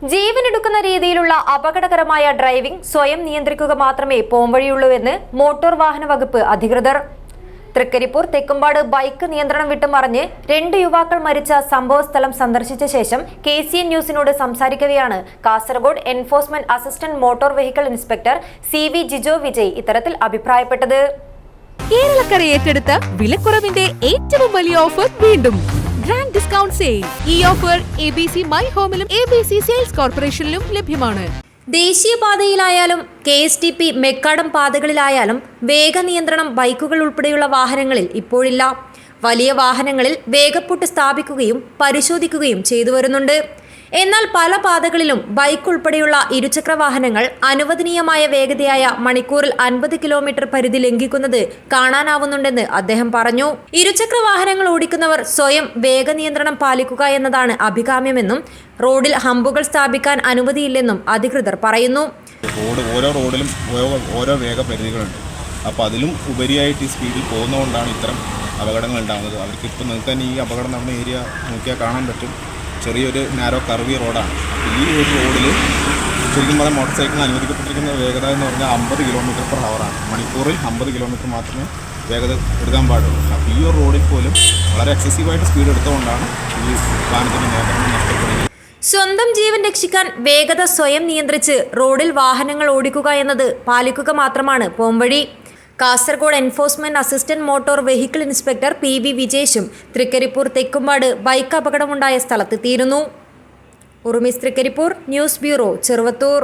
ജീവനെടുക്കുന്ന രീതിയിലുള്ള അപകടകരമായ ഡ്രൈവിംഗ് സ്വയം നിയന്ത്രിക്കുക മാത്രമേ പോംവഴിയുള്ളൂവെന്ന് മോട്ടോർ വാഹന വകുപ്പ് അധികൃതർ. തൃക്കരിപ്പൂർ തെക്കുംപാട് ബൈക്ക് നിയന്ത്രണം വിട്ട് മറിഞ്ഞ് രണ്ട് യുവാക്കൾ മരിച്ച സംഭവ സ്ഥലം സന്ദർശിച്ച ശേഷം കെ സി എൻ ന്യൂസിനോട് സംസാരിക്കവെയാണ് Kasaragod enforcement assistant motor vehicle inspector C V Jijo Vijay ഇത്തരത്തിൽ അഭിപ്രായപ്പെട്ടത്. കേരളക്കര ഏറ്റെടുത്ത വിലക്കുറവിന്റെ ഏറ്റവും വലിയ ഓഫർ വീണ്ടും ഗ്രാൻഡ് ഡിസ്കൗണ്ട് സെയിൽ ഈ offer A B C my ഹോമിലും A B C sales കോർപ്പറേഷനിലും ലഭ്യമാണ്. ദേശീയപാതയിലായാലും K S T P macadam പാതകളിലായാലും വേഗനിയന്ത്രണം ബൈക്കുകൾ ഉൾപ്പെടെയുള്ള വാഹനങ്ങളിൽ ഇപ്പോഴില്ല. വലിയ വാഹനങ്ങളിൽ വേഗപ്പൊട്ട് സ്ഥാപിക്കുകയും പരിശോധിക്കുകയും ചെയ്തു വരുന്നുണ്ട്. എന്നാൽ പല പാതകളിലും ബൈക്ക് ഉൾപ്പെടെയുള്ള ഇരുചക്ര വാഹനങ്ങൾ അനുവദനീയമായ വേഗതയായ മണിക്കൂറിൽ അൻപത് കിലോമീറ്റർ പരിധി ലംഘിക്കുന്നത് കാണാനാവുന്നുണ്ടെന്ന് അദ്ദേഹം പറഞ്ഞു. ഇരുചക്ര വാഹനങ്ങൾ ഓടിക്കുന്നവർ സ്വയം വേഗനിയന്ത്രണം പാലിക്കുക എന്നതാണ് അഭികാമ്യമെന്നും റോഡിൽ ഹമ്പുകൾ സ്ഥാപിക്കാൻ അനുമതിയില്ലെന്നും അധികൃതർ പറയുന്നു. റോഡ് ഓരോ റോഡിലും ഓരോ വേഗപരിധികളുണ്ട് അപ്പോൾ അതിലും ഉപരിയായിട്ട് ഈ സ്പീഡിൽ പോകുന്നതുകൊണ്ടാണ് ഇത്തരം അപകടങ്ങൾ ഉണ്ടാകുന്നത്. അവർക്ക് ഇപ്പോൾ നിങ്ങൾക്ക് തന്നെ ഈ അപകടം നടന്ന ഏരിയ നോക്കിയാൽ കാണാൻ പറ്റും. ചെറിയൊരു നാരോ കർവി റോഡാണ് ഈ ഒരു റോഡിൽ ശരിക്കും പറഞ്ഞാൽ മോട്ടോർ സൈക്കിൾ അനുവദിക്കപ്പെട്ടിരിക്കുന്ന വേഗത എന്ന് പറഞ്ഞാൽ അമ്പത് കിലോമീറ്റർ പെർ ഹവറാണ് മണിക്കൂറിൽ അമ്പത് കിലോമീറ്റർ മാത്രമേ വേഗത എടുക്കാൻ പാടുള്ളൂ. അപ്പോൾ ഈ ഒരു റോഡിൽ പോലും വളരെ എക്സസീവായിട്ട് സ്പീഡ് എടുത്തുകൊണ്ടാണ് ഈ വാഹനത്തിന്റെ നിയന്ത്രണം നഷ്ടപ്പെടുന്നത്. സ്വന്തം ജീവൻ രക്ഷിക്കാൻ വേഗത സ്വയം നിയന്ത്രിച്ച് റോഡിൽ വാഹനങ്ങൾ ഓടിക്കുക എന്നത് പാലിക്കുക മാത്രമാണ് പോംവഴി. Kasaragod enforcement assistant motor vehicle inspector P V വിജേഷും Trikaripur Thekkumpad bike അപകടമുണ്ടായ സ്ഥലത്തെത്തിയിരുന്നു. ഉറുമിസ് തൃക്കരിപ്പൂർ ന്യൂസ് ബ്യൂറോ ചെറുവത്തൂർ.